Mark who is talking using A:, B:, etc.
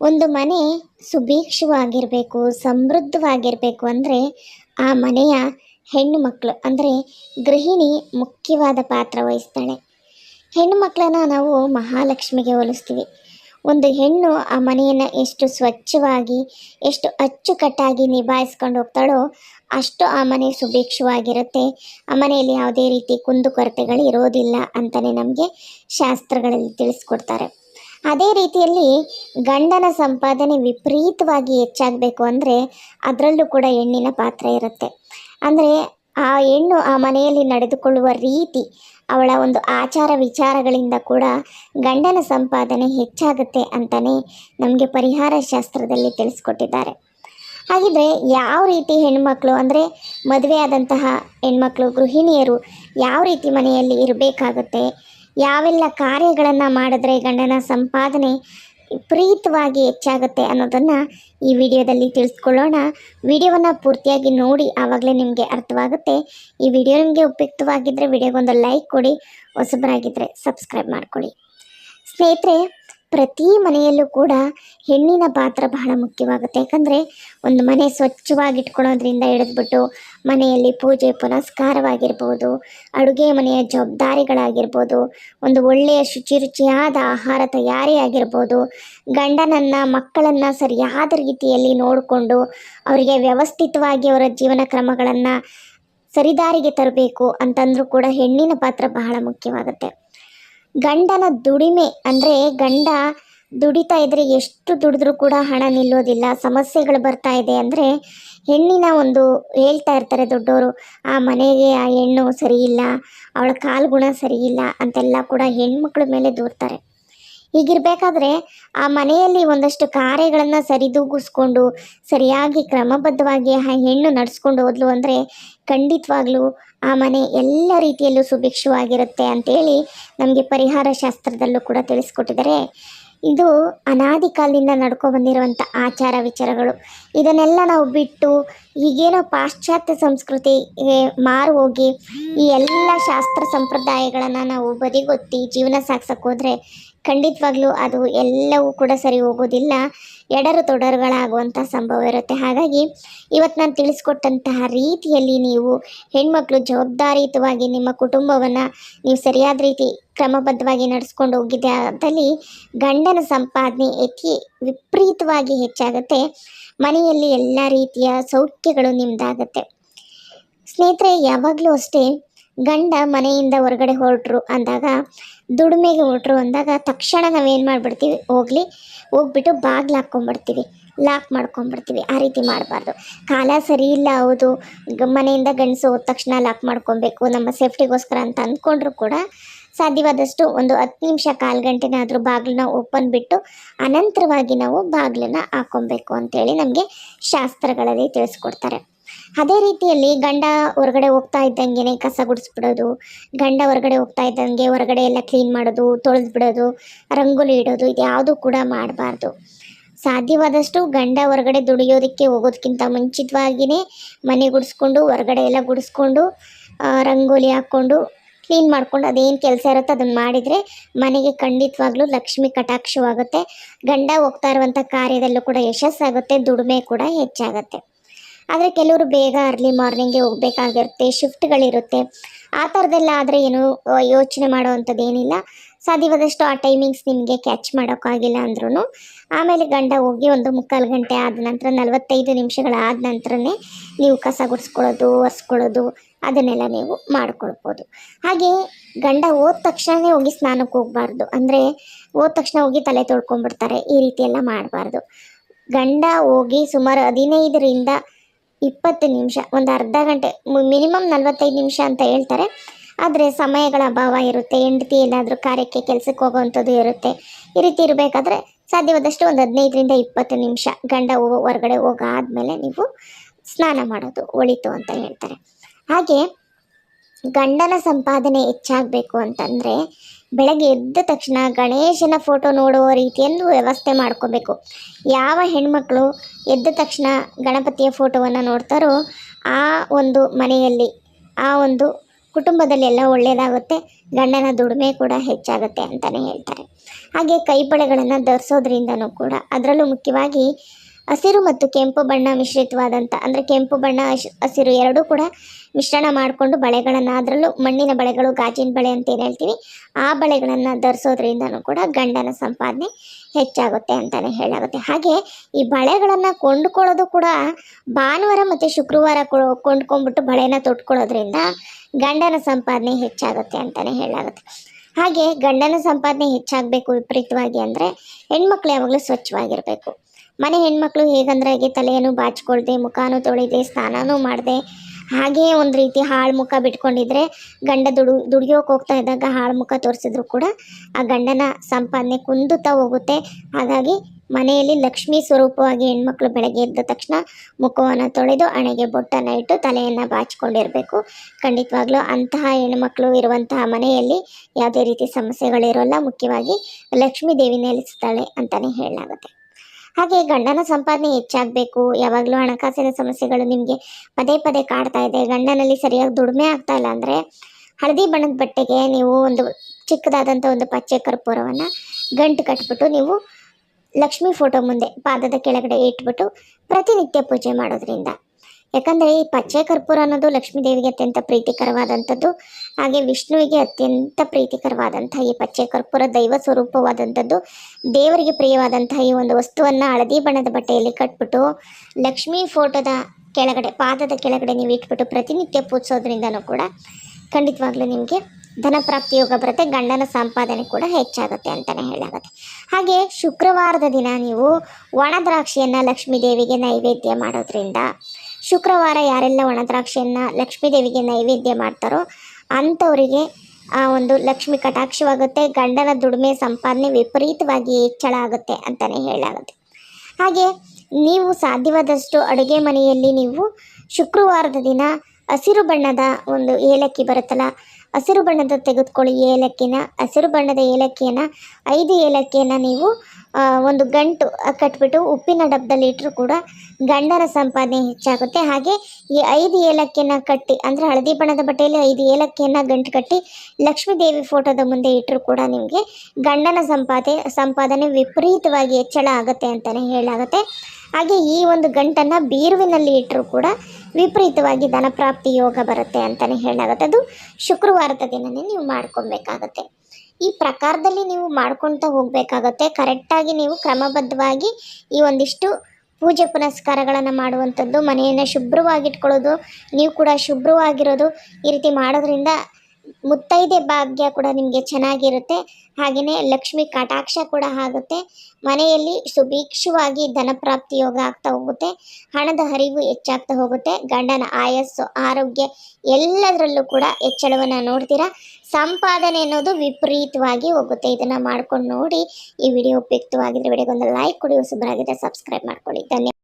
A: ಒಂದು ಮನೆ ಸುಭೀಕ್ಷವಾಗಿರಬೇಕು, ಸಮೃದ್ಧವಾಗಿರಬೇಕು ಅಂದರೆ ಆ ಮನೆಯ ಹೆಣ್ಣು ಮಕ್ಕಳು ಅಂದರೆ ಗೃಹಿಣಿ ಮುಖ್ಯವಾದ ಪಾತ್ರ ವಹಿಸ್ತಾಳೆ. ಹೆಣ್ಣು ಮಕ್ಕಳನ್ನ ನಾವು ಮಹಾಲಕ್ಷ್ಮಿಗೆ ಹೋಲಿಸ್ತೀವಿ. ಒಂದು ಹೆಣ್ಣು ಆ ಮನೆಯನ್ನು ಎಷ್ಟು ಸ್ವಚ್ಛವಾಗಿ, ಎಷ್ಟು ಅಚ್ಚುಕಟ್ಟಾಗಿ ನಿಭಾಯಿಸ್ಕೊಂಡು ಹೋಗ್ತಾಳೋ ಅಷ್ಟು ಆ ಮನೆ ಸುಭಿಕ್ಷವಾಗಿರುತ್ತೆ. ಆ ಮನೆಯಲ್ಲಿ ಯಾವುದೇ ರೀತಿ ಕುಂದುಕೊರತೆಗಳು ಇರೋದಿಲ್ಲ ಅಂತಲೇ ನಮಗೆ ಶಾಸ್ತ್ರಗಳಲ್ಲಿ ತಿಳಿಸ್ಕೊಡ್ತಾರೆ. ಅದೇ ರೀತಿಯಲ್ಲಿ ಗಂಡನ ಸಂಪಾದನೆ ವಿಪರೀತವಾಗಿ ಹೆಚ್ಚಾಗಬೇಕು ಅಂದರೆ ಅದರಲ್ಲೂ ಕೂಡ ಹೆಣ್ಣಿನ ಪಾತ್ರ ಇರುತ್ತೆ. ಅಂದರೆ ಆ ಹೆಣ್ಣು ಆ ಮನೆಯಲ್ಲಿ ನಡೆದುಕೊಳ್ಳುವ ರೀತಿ, ಅವಳ ಒಂದು ಆಚಾರ ವಿಚಾರಗಳಿಂದ ಕೂಡ ಗಂಡನ ಸಂಪಾದನೆ ಹೆಚ್ಚಾಗುತ್ತೆ ಅಂತಲೇ ನಮಗೆ ಪರಿಹಾರ ಶಾಸ್ತ್ರದಲ್ಲಿ ತಿಳಿಸ್ಕೊಟ್ಟಿದ್ದಾರೆ. ಹಾಗಿದ್ರೆ ಯಾವ ರೀತಿ ಹೆಣ್ಮಕ್ಳು ಅಂದರೆ ಮದುವೆಯಾದಂತಹ ಹೆಣ್ಮಕ್ಳು ಗೃಹಿಣಿಯರು ಯಾವ ರೀತಿ ಮನೆಯಲ್ಲಿ ಇರಬೇಕಾಗುತ್ತೆ ಯಾವೆಲ್ಲ ಕಾರ್ಯಗಳನ್ನು ಮಾಡಿದ್ರೆ ಗಂಡನ ಸಂಪಾದನೆ ವಿಪರೀತವಾಗಿ ಹೆಚ್ಚಾಗುತ್ತೆ ಅನ್ನೋದನ್ನು ಈ ವಿಡಿಯೋದಲ್ಲಿ ತಿಳಿಸ್ಕೊಳ್ಳೋಣ. ವಿಡಿಯೋವನ್ನು ಪೂರ್ತಿಯಾಗಿ ನೋಡಿ, ಆವಾಗಲೇ ನಿಮಗೆ ಅರ್ಥವಾಗುತ್ತೆ. ಈ ವಿಡಿಯೋ ನಿಮಗೆ ಉಪಯುಕ್ತವಾಗಿದ್ದರೆ ವಿಡಿಯೋಗೊಂದು ಲೈಕ್ ಕೊಡಿ ಹೊಸಬರಾಗಿದ್ದರೆ ಸಬ್ಸ್ಕ್ರೈಬ್ ಮಾಡ್ಕೊಳ್ಳಿ. ಸ್ನೇಹಿತರೆ ಪ್ರತಿ ಮನೆಯಲ್ಲೂ ಕೂಡ ಹೆಣ್ಣಿನ ಪಾತ್ರ ಬಹಳ ಮುಖ್ಯವಾಗುತ್ತೆ. ಯಾಕಂದರೆ ಒಂದು ಮನೆ ಸ್ವಚ್ಛವಾಗಿಟ್ಕೊಳ್ಳೋದ್ರಿಂದ ಹಿಡಿದ್ಬಿಟ್ಟು ಮನೆಯಲ್ಲಿ ಪೂಜೆ ಪುನಸ್ಕಾರವಾಗಿರ್ಬೋದು, ಅಡುಗೆ ಮನೆಯ ಜವಾಬ್ದಾರಿಗಳಾಗಿರ್ಬೋದು, ಒಂದು ಒಳ್ಳೆಯ ಶುಚಿ ರುಚಿಯಾದ ಆಹಾರ ತಯಾರಿ ಆಗಿರ್ಬೋದು, ಗಂಡನನ್ನು, ಮಕ್ಕಳನ್ನು ಸರಿಯಾದ ರೀತಿಯಲ್ಲಿ ನೋಡಿಕೊಂಡು ಅವರಿಗೆ ವ್ಯವಸ್ಥಿತವಾಗಿ ಅವರ ಜೀವನ ಕ್ರಮಗಳನ್ನು ಸರಿದಾರಿಗೆ ತರಬೇಕು ಅಂತಂದ್ರೂ ಕೂಡ ಹೆಣ್ಣಿನ ಪಾತ್ರ ಬಹಳ ಮುಖ್ಯವಾಗುತ್ತೆ. ಗಂಡನ ದುಡಿಮೆ ಅಂದರೆ ಗಂಡ ದುಡಿತಾ ಇದ್ದರೆ ಎಷ್ಟು ದುಡಿದ್ರೂ ಕೂಡ ಹಣ ನಿಲ್ಲೋದಿಲ್ಲ, ಸಮಸ್ಯೆಗಳು ಬರ್ತಾ ಇದೆ ಅಂದರೆ ಹೆಣ್ಣಿನ ಒಂದು ಹೇಳ್ತಾ ಇರ್ತಾರೆ ದೊಡ್ಡವರು ಆ ಮನೆಗೆ ಆ ಹೆಣ್ಣು ಸರಿ ಇಲ್ಲ, ಅವಳ ಕಾಲ್ಗುಣ ಸರಿ ಇಲ್ಲ ಅಂತೆಲ್ಲ ಕೂಡ ಹೆಣ್ಮಕ್ಳ ಮೇಲೆ ದೂರ್ತಾರೆ. ಹೀಗಿರಬೇಕಾದ್ರೆ ಆ ಮನೆಯಲ್ಲಿ ಒಂದಷ್ಟು ಕಾರ್ಯಗಳನ್ನು ಸರಿದೂಗಿಸ್ಕೊಂಡು, ಸರಿಯಾಗಿ ಕ್ರಮಬದ್ಧವಾಗಿ ಆ ಹೆಣ್ಣು ನಡೆಸ್ಕೊಂಡು ಹೋದ್ಲು ಅಂದರೆ ಖಂಡಿತವಾಗ್ಲೂ ಆ ಮನೆ ಎಲ್ಲ ರೀತಿಯಲ್ಲೂ ಸುಭಿಕ್ಷವಾಗಿರುತ್ತೆ ಅಂತೇಳಿ ನಮಗೆ ಪರಿಹಾರ ಶಾಸ್ತ್ರದಲ್ಲೂ ಕೂಡ ತಿಳಿಸ್ಕೊಟ್ಟಿದ್ದಾರೆ. ಇದು ಅನಾದಿ ಕಾಲದಿಂದ ನಡ್ಕೊ ಬಂದಿರುವಂಥ ಆಚಾರ ವಿಚಾರಗಳು. ಇದನ್ನೆಲ್ಲ ನಾವು ಬಿಟ್ಟು ಈಗೇನೋ ಪಾಶ್ಚಾತ್ಯ ಸಂಸ್ಕೃತಿಗೆ ಮಾರು ಹೋಗಿ ಈ ಎಲ್ಲ ಶಾಸ್ತ್ರ ಸಂಪ್ರದಾಯಗಳನ್ನು ನಾವು ಬದಿಗೊತ್ತಿ ಜೀವನ ಸಾಗ್ಸೋಕ್ಕೋದ್ರೆ ಖಂಡಿತವಾಗ್ಲೂ ಅದು ಎಲ್ಲವೂ ಕೂಡ ಸರಿ ಹೋಗೋದಿಲ್ಲ. ಎಡರು ತೊಡರುಗಳಾಗುವಂಥ ಸಂಭವ ಇರುತ್ತೆ. ಹಾಗಾಗಿ ಇವತ್ತು ನಾನು ತಿಳಿಸ್ಕೊಟ್ಟಂತಹ ರೀತಿಯಲ್ಲಿ ನೀವು ಹೆಣ್ಮಕ್ಳು ಜವಾಬ್ದಾರಿಯುತವಾಗಿ ನಿಮ್ಮ ಕುಟುಂಬವನ್ನು ನೀವು ಸರಿಯಾದ ರೀತಿ ಕ್ರಮಬದ್ಧವಾಗಿ ನಡೆಸ್ಕೊಂಡು ಹೋಗಿದ್ದೆ ಅದಲ್ಲಿ ಗಂಡನ ಸಂಪಾದನೆ ಅತಿ ವಿಪರೀತವಾಗಿ ಹೆಚ್ಚಾಗುತ್ತೆ. ಮನೆಯಲ್ಲಿ ಎಲ್ಲ ರೀತಿಯ ಸೌಖ್ಯಗಳು ನಿಮ್ಮದಾಗತ್ತೆ ಸ್ನೇಹಿತರೆ, ಯಾವಾಗಲೂ ಅಷ್ಟೇ ಗಂಡ ಮನೆಯಿಂದ ಹೊರಗಡೆ ಹೊರಟರು ಅಂದಾಗ, ದುಡಿಮೆಗೆ ಹೊರಟರು ಅಂದಾಗ ತಕ್ಷಣ ನಾವೇನು ಮಾಡಿಬಿಡ್ತೀವಿ? ಹೋಗ್ಲಿ, ಹೋಗ್ಬಿಟ್ಟು ಬಾಗಿಲು ಹಾಕ್ಕೊಂಬಿಡ್ತೀವಿ ಲಾಕ್ ಮಾಡ್ಕೊಂಬಿಡ್ತೀವಿ ಆ ರೀತಿ ಮಾಡಬಾರ್ದು. ಕಾಲ ಸರಿ ಇಲ್ಲ, ಹೌದು. ಮನೆಯಿಂದ ಗಂಡಸು ಹೋದ ತಕ್ಷಣ ಲಾಕ್ ಮಾಡ್ಕೊಬೇಕು, ನಮ್ಮ ಸೇಫ್ಟಿಗೋಸ್ಕರ ಅಂತ ಅಂದ್ಕೊಂಡ್ರು ಕೂಡ ಸಾಧ್ಯವಾದಷ್ಟು ಒಂದು ಹತ್ತು ನಿಮಿಷ, ಕಾಲು ಗಂಟೆನಾದರೂ ಬಾಗಿಲನ್ನ ಓಪನ್ ಬಿಟ್ಟು ಅನಂತರವಾಗಿ ನಾವು ಬಾಗಿಲನ್ನ ಹಾಕ್ಕೊಬೇಕು ಅಂತೇಳಿ ನಮಗೆ ಶಾಸ್ತ್ರಗಳಲ್ಲಿ ತಿಳಿಸ್ಕೊಡ್ತಾರೆ. ಅದೇ ರೀತಿಯಲ್ಲಿ ಗಂಡ ಹೊರಗಡೆ ಹೋಗ್ತಾ ಇದ್ದಂಗೆನೆ ಕಸ ಗುಡಿಸ್ಬಿಡೋದು, ಗಂಡ ಹೊರಗಡೆ ಹೋಗ್ತಾ ಇದ್ದಂಗೆ ಹೊರಗಡೆ ಎಲ್ಲ ಕ್ಲೀನ್ ಮಾಡೋದು, ತೊಳೆದ್ಬಿಡೋದು, ರಂಗೋಲಿ ಇಡೋದು ಇದು ಯಾವುದೂ ಕೂಡ ಮಾಡಬಾರ್ದು. ಸಾಧ್ಯವಾದಷ್ಟು ಗಂಡ ಹೊರಗಡೆ ದುಡಿಯೋದಕ್ಕೆ ಹೋಗೋದಕ್ಕಿಂತ ಮುಂಚಿತವಾಗಿಯೇ ಮನೆ ಗುಡಿಸ್ಕೊಂಡು, ಹೊರಗಡೆ ಎಲ್ಲ ಗುಡಿಸ್ಕೊಂಡು ರಂಗೋಲಿ ಹಾಕ್ಕೊಂಡು ಕ್ಲೀನ್ ಮಾಡ್ಕೊಂಡು ಅದೇನು ಕೆಲಸ ಇರುತ್ತೋ ಅದನ್ನು ಮಾಡಿದರೆ ಮನೆಗೆ ಖಂಡಿತವಾಗ್ಲೂ ಲಕ್ಷ್ಮಿ ಕಟಾಕ್ಷವಾಗುತ್ತೆ. ಗಂಡ ಹೋಗ್ತಾ ಇರುವಂಥ ಕಾರ್ಯದಲ್ಲೂ ಕೂಡ ಯಶಸ್ಸಾಗುತ್ತೆ, ದುಡಿಮೆ ಕೂಡ ಹೆಚ್ಚಾಗುತ್ತೆ. ಆದರೆ ಕೆಲವರು ಬೇಗ ಅರ್ಲಿ ಮಾರ್ನಿಂಗ್ಗೆ ಹೋಗಬೇಕಾಗಿರುತ್ತೆ ಶಿಫ್ಟ್ಗಳಿರುತ್ತೆ ಆ ಥರದ್ದೆಲ್ಲ ಆದರೆ ಏನು ಯೋಚನೆ ಮಾಡೋವಂಥದ್ದು ಏನಿಲ್ಲ ಸಾಧ್ಯವಾದಷ್ಟು ಆ ಟೈಮಿಂಗ್ಸ್ ನಿಮಗೆ ಕ್ಯಾಚ್ ಮಾಡೋಕ್ಕಾಗಿಲ್ಲ ಅಂದ್ರೂ ಆಮೇಲೆ ಗಂಡ ಹೋಗಿ ಒಂದು ಮುಕ್ಕಾಲು ಗಂಟೆ ಆದ ನಂತರ, ನಲವತ್ತೈದು ನಿಮಿಷಗಳಾದ ನಂತರನೇ ನೀವು ಕಸ ಗುಡಿಸ್ಕೊಳ್ಳೋದು, ಒರೆಸ್ಕೊಳ್ಳೋದು, ಅದನ್ನೆಲ್ಲ ನೀವು ಮಾಡ್ಕೊಳ್ಬೋದು. ಹಾಗೆ ಗಂಡ ಹೋದ ತಕ್ಷಣವೇ ಹೋಗಿ ಸ್ನಾನಕ್ಕೆ ಹೋಗಬಾರ್ದು. ಅಂದರೆ ಹೋದ ತಕ್ಷಣ ಹೋಗಿ ತಲೆ ತೊಳ್ಕೊಂಡ್ಬಿಡ್ತಾರೆ, ಈ ರೀತಿ ಎಲ್ಲ ಮಾಡಬಾರ್ದು. ಗಂಡ ಹೋಗಿ ಸುಮಾರು ಹದಿನೈದರಿಂದ ಇಪ್ಪತ್ತು ನಿಮಿಷ, ಒಂದು ಅರ್ಧ ಗಂಟೆ ಮಿನಿಮಮ್ ನಲ್ವತ್ತೈದು ನಿಮಿಷ ಅಂತ ಹೇಳ್ತಾರೆ. ಆದರೆ ಸಮಯಗಳ ಅಭಾವ ಇರುತ್ತೆ, ಹೆಂಡತಿ ಏನಾದರೂ ಕಾರ್ಯಕ್ಕೆ ಕೆಲಸಕ್ಕೆ ಹೋಗೋವಂಥದ್ದು ಇರುತ್ತೆ. ಈ ರೀತಿ ಇರಬೇಕಾದ್ರೆ ಸಾಧ್ಯವಾದಷ್ಟು ಒಂದು ಹದಿನೈದರಿಂದ ಇಪ್ಪತ್ತು ನಿಮಿಷ ಗಂಡ ಹೋ- ಹೊರಗಡೆ ಹೋಗಾದ್ಮೇಲೆ ನೀವು ಸ್ನಾನ ಮಾಡೋದು ಒಳಿತು ಅಂತ ಹೇಳ್ತಾರೆ. ಹಾಗೆ ಗಂಡನ ಸಂಪಾದನೆ ಹೆಚ್ಚಾಗಬೇಕು ಅಂತಂದರೆ ಬೆಳಗ್ಗೆ ಎದ್ದ ತಕ್ಷಣ ಗಣೇಶನ ಫೋಟೋ ನೋಡುವ ರೀತಿಯಂದು ವ್ಯವಸ್ಥೆ ಮಾಡ್ಕೋಬೇಕು. ಯಾವ ಹೆಣ್ಮಕ್ಳು ಎದ್ದ ತಕ್ಷಣ ಗಣಪತಿಯ ಫೋಟೋವನ್ನು ನೋಡ್ತಾರೋ ಆ ಒಂದು ಮನೆಯಲ್ಲಿ, ಆ ಒಂದು ಕುಟುಂಬದಲ್ಲಿ ಎಲ್ಲ ಒಳ್ಳೆಯದಾಗುತ್ತೆ ಗಂಡನ ದುಡಿಮೆ ಕೂಡ ಹೆಚ್ಚಾಗುತ್ತೆ ಅಂತಲೇ ಹೇಳ್ತಾರೆ. ಹಾಗೆ ಕೈಪಳೆಗಳನ್ನು ಧರಿಸೋದ್ರಿಂದನೂ ಕೂಡ ಅದರಲ್ಲೂ ಮುಖ್ಯವಾಗಿ ಹಸಿರು ಮತ್ತು ಕೆಂಪು ಬಣ್ಣ ಮಿಶ್ರಿತವಾದಂಥ ಅಂದರೆ ಕೆಂಪು ಬಣ್ಣ ಹಸಿರು ಎರಡೂ ಕೂಡ ಮಿಶ್ರಣ ಮಾಡಿಕೊಂಡು ಬಳೆಗಳನ್ನು ಅದರಲ್ಲೂ ಮಣ್ಣಿನ ಬಳೆಗಳು, ಗಾಜಿನ ಬಳೆ ಅಂತ ಏನು ಹೇಳ್ತೀವಿ, ಆ ಬಳೆಗಳನ್ನು ಧರಿಸೋದ್ರಿಂದನೂ ಕೂಡ ಗಂಡನ ಸಂಪಾದನೆ ಹೆಚ್ಚಾಗುತ್ತೆ ಅಂತಲೇ ಹೇಳಾಗುತ್ತೆ. ಹಾಗೆ ಈ ಬಳೆಗಳನ್ನು ಕೊಂಡ್ಕೊಳ್ಳೋದು ಕೂಡ ಭಾನುವಾರ ಮತ್ತು ಶುಕ್ರವಾರ ಕೊಂಡ್ಕೊಂಡ್ಬಿಟ್ಟು ಬಳೆನ ತೊಟ್ಕೊಳ್ಳೋದ್ರಿಂದ ಗಂಡನ ಸಂಪಾದನೆ ಹೆಚ್ಚಾಗುತ್ತೆ ಅಂತಲೇ ಹೇಳಾಗುತ್ತೆ. ಹಾಗೆ ಗಂಡನ ಸಂಪಾದನೆ ಹೆಚ್ಚಾಗಬೇಕು ವಿಪರೀತವಾಗಿ ಅಂದರೆ ಹೆಣ್ಮಕ್ಳು ಯಾವಾಗಲೂ ಸ್ವಚ್ಛವಾಗಿರಬೇಕು. ಮನೆ ಹೆಣ್ಮಕ್ಳು ಹೇಗಂದ್ರೆ ಹಾಗೆ ತಲೆಯನ್ನು ಬಾಚ್ಕೊಳ್ದೆ, ಮುಖಾನು ತೊಳೆದೆ, ಸ್ನಾನನೂ ಮಾಡದೆ ಹಾಗೇ ಒಂದು ರೀತಿ ಹಾಳು ಮುಖ ಬಿಟ್ಕೊಂಡಿದ್ರೆ ಗಂಡ ದುಡು, ದುಡಿಯೋಕೆ ಹೋಗ್ತಾ ಇದ್ದಾಗ ಹಾಳು ಮುಖ ತೋರಿಸಿದ್ರು ಕೂಡ ಆ ಗಂಡನ ಸಂಪಾದನೆ ಕುಂದುತ್ತಾ ಹೋಗುತ್ತೆ. ಹಾಗಾಗಿ ಮನೆಯಲ್ಲಿ ಲಕ್ಷ್ಮೀ ಸ್ವರೂಪವಾಗಿ ಹೆಣ್ಮಕ್ಳು ಬೆಳಗ್ಗೆ ಎದ್ದ ತಕ್ಷಣ ಮುಖವನ್ನು ತೊಳೆದು ಹಣೆಗೆ ಬೊಟ್ಟನ್ನು ಇಟ್ಟು ತಲೆಯನ್ನು ಬಾಚಿಕೊಂಡಿರಬೇಕು. ಖಂಡಿತವಾಗ್ಲೂ ಅಂತಹ ಹೆಣ್ಮಕ್ಳು ಇರುವಂತಹ ಮನೆಯಲ್ಲಿ ಯಾವುದೇ ರೀತಿ ಸಮಸ್ಯೆಗಳಿರೋಲ್ಲ, ಮುಖ್ಯವಾಗಿ ಲಕ್ಷ್ಮೀ ದೇವಿ ನೆಲೆಸ್ತಾಳೆ ಅಂತಲೇ ಹೇಳಲಾಗುತ್ತೆ. ಹಾಗೆ ಗಂಡನ ಸಂಪಾದನೆ ಹೆಚ್ಚಾಗಬೇಕು. ಯಾವಾಗಲೂ ಹಣಕಾಸಿನ ಸಮಸ್ಯೆಗಳು ನಿಮಗೆ ಪದೇ ಪದೇ ಕಾಡ್ತಾ ಇದೆ. ಗಂಡನಲ್ಲಿ ಸರಿಯಾಗಿ ದುಡಿಮೆ ಆಗ್ತಾ ಇಲ್ಲ ಅಂದರೆ ಹಳದಿ ಬಣ್ಣದ ಬಟ್ಟೆಗೆ ನೀವು ಒಂದು ಚಿಕ್ಕದಾದಂಥ ಒಂದು ಪಚ್ಚೆ ಕರ್ಪೂರವನ್ನು ಗಂಟು ಕಟ್ಬಿಟ್ಟು ನೀವು ಲಕ್ಷ್ಮಿ ಫೋಟೋ ಮುಂದೆ ಪಾದದ ಕೆಳಗಡೆ ಇಟ್ಬಿಟ್ಟು ಪ್ರತಿನಿತ್ಯ ಪೂಜೆ ಮಾಡೋದ್ರಿಂದ ಯಾಕಂದರೆ ಈ ಪಚ್ಚೆ ಕರ್ಪೂರ ಅನ್ನೋದು ಲಕ್ಷ್ಮೀ ದೇವಿಗೆ ಅತ್ಯಂತ ಪ್ರೀತಿಕರವಾದಂಥದ್ದು, ಹಾಗೆ ವಿಷ್ಣುವಿಗೆ ಅತ್ಯಂತ ಪ್ರೀತಿಕರವಾದಂತಹ ಈ ಪಚ್ಚೆ ಕರ್ಪೂರ ದೈವ ಸ್ವರೂಪವಾದಂಥದ್ದು, ದೇವರಿಗೆ ಪ್ರಿಯವಾದಂತಹ ಈ ಒಂದು ವಸ್ತುವನ್ನು ಹಳದಿ ಬಣ್ಣದ ಬಟ್ಟೆಯಲ್ಲಿ ಕಟ್ಬಿಟ್ಟು ಲಕ್ಷ್ಮೀ ಫೋಟೋದ ಕೆಳಗಡೆ, ಪಾದದ ಕೆಳಗಡೆ ನೀವು ಇಟ್ಬಿಟ್ಟು ಪ್ರತಿನಿತ್ಯ ಪೂಜಿಸೋದ್ರಿಂದನೂ ಕೂಡ ಖಂಡಿತವಾಗ್ಲೂ ನಿಮಗೆ ಧನ ಪ್ರಾಪ್ತಿ ಯೋಗ ಬರುತ್ತೆ, ಗಂಡನ ಸಂಪಾದನೆ ಕೂಡ ಹೆಚ್ಚಾಗುತ್ತೆ ಅಂತಲೇ ಹೇಳಾಗುತ್ತೆ ಹಾಗೆ ಶುಕ್ರವಾರದ ದಿನ ನೀವು ಒಣ ದ್ರಾಕ್ಷಿಯನ್ನು ಲಕ್ಷ್ಮೀ ದೇವಿಗೆ ನೈವೇದ್ಯ ಮಾಡೋದ್ರಿಂದ ಶುಕ್ರವಾರ ಯಾರೆಲ್ಲ ಒಣ ದ್ರಾಕ್ಷಿಯನ್ನು ಲಕ್ಷ್ಮೀ ದೇವಿಗೆ ನೈವೇದ್ಯ ಮಾಡ್ತಾರೋ ಅಂಥವರಿಗೆ ಆ ಒಂದು ಲಕ್ಷ್ಮಿ ಕಟಾಕ್ಷವಾಗುತ್ತೆ. ಗಂಡನ ದುಡಿಮೆ ಸಂಪಾದನೆ ವಿಪರೀತವಾಗಿ ಹೆಚ್ಚಳ ಆಗುತ್ತೆ ಅಂತಲೇ ಹೇಳಲಾಗುತ್ತೆ. ಹಾಗೆ ನೀವು ಸಾಧ್ಯವಾದಷ್ಟು ಅಡುಗೆ ಮನೆಯಲ್ಲಿ ನೀವು ಶುಕ್ರವಾರದ ದಿನ ಹಸಿರು ಬಣ್ಣದ ಒಂದು ಏಲಕ್ಕಿ ಬರುತ್ತಲ್ಲ, ಹಸಿರು ಬಣ್ಣದ ತೆಗೆದುಕೊಳ್ಳಿ ಏಲಕ್ಕಿನ, ಹಸಿರು ಬಣ್ಣದ ಏಲಕ್ಕಿಯನ್ನು, ಐದು ಏಲಕ್ಕಿಯನ್ನು ನೀವು ಒಂದು ಗಂಟು ಕಟ್ಬಿಟ್ಟು ಉಪ್ಪಿನ ಡಬ್ಬದಲ್ಲಿ ಇಟ್ಟರೂ ಕೂಡ ಗಂಡರ ಸಂಪಾದನೆ ಹೆಚ್ಚಾಗುತ್ತೆ. ಹಾಗೆ ಈ ಐದು ಏಲಕ್ಕಿಯನ್ನು ಕಟ್ಟಿ, ಅಂದರೆ ಹಳದಿ ಬಣ್ಣದ ಬಟ್ಟೆಯಲ್ಲಿ ಐದು ಏಲಕ್ಕಿಯನ್ನು ಗಂಟು ಕಟ್ಟಿ ಲಕ್ಷ್ಮೀ ದೇವಿ ಫೋಟೋದ ಮುಂದೆ ಇಟ್ಟರೂ ಕೂಡ ನಿಮಗೆ ಗಂಡನ ಸಂಪಾದನೆ ಸಂಪಾದನೆ ವಿಪರೀತವಾಗಿ ಹೆಚ್ಚಳ ಆಗುತ್ತೆ ಅಂತಲೇ ಹೇಳಾಗುತ್ತೆ ಹಾಗೆ ಈ ಒಂದು ಗಂಟನ್ನು ಬೀರುವಿನಲ್ಲಿ ಇಟ್ಟರೂ ಕೂಡ ವಿಪರೀತವಾಗಿ ಧನಪ್ರಾಪ್ತಿ ಯೋಗ ಬರುತ್ತೆ ಅಂತಲೇ ಹೇಳಾಗುತ್ತೆ ಅದು ಶುಕ್ರವಾರದ ದಿನನೇ ನೀವು ಮಾಡ್ಕೊಬೇಕಾಗತ್ತೆ ಈ ಪ್ರಕಾರದಲ್ಲಿ ನೀವು ಮಾಡ್ಕೊಳ್ತಾ ಹೋಗಬೇಕಾಗತ್ತೆ. ಕರೆಕ್ಟಾಗಿ ನೀವು ಕ್ರಮಬದ್ಧವಾಗಿ ಈ ಒಂದಿಷ್ಟು ಪೂಜೆ ಪುನಸ್ಕಾರಗಳನ್ನು ಮಾಡುವಂಥದ್ದು, ಮನೆಯನ್ನು ಶುಭ್ರವಾಗಿಟ್ಕೊಳ್ಳೋದು, ನೀವು ಕೂಡ ಶುಭ್ರವಾಗಿರೋದು ಈ ರೀತಿ ಮಾಡೋದ್ರಿಂದ ಮುತ್ತೈದೆ ಭಾಗ್ಯ ಕೂಡ ನಿಮಗೆ ಚೆನ್ನಾಗಿರುತ್ತೆ. ಹಾಗೆಯೇ ಲಕ್ಷ್ಮಿ ಕಟಾಕ್ಷ ಕೂಡ ಆಗುತ್ತೆ. ಮನೆಯಲ್ಲಿ ಸುಭೀಕ್ಷವಾಗಿ ಧನಪ್ರಾಪ್ತಿ ಯೋಗ ಆಗ್ತಾ ಹೋಗುತ್ತೆ. ಹಣದ ಹರಿವು ಹೆಚ್ಚಾಗ್ತಾ ಹೋಗುತ್ತೆ. ಗಂಡನ ಆಯಸ್ಸು, ಆರೋಗ್ಯ ಎಲ್ಲದರಲ್ಲೂ ಕೂಡ ಹೆಚ್ಚಳವನ್ನು ನೋಡ್ತೀರಾ? ಸಂಪಾದನೆ ಅನ್ನೋದು ವಿಪರೀತವಾಗಿ ಹೋಗುತ್ತೆ. ಇದನ್ನು ಮಾಡ್ಕೊಂಡು ನೋಡಿ ಈ ವಿಡಿಯೋ ಉಪಯುಕ್ತವಾಗಿದ್ದರೆ ವಿಡಿಯೋಗೊಂದು ಲೈಕ್ ಕೊಡಿ ಹೊಸಬರಾಗಿದ್ದರೆ ಸಬ್ಸ್ಕ್ರೈಬ್ ಮಾಡ್ಕೊಳ್ಳಿ. ಧನ್ಯವಾದ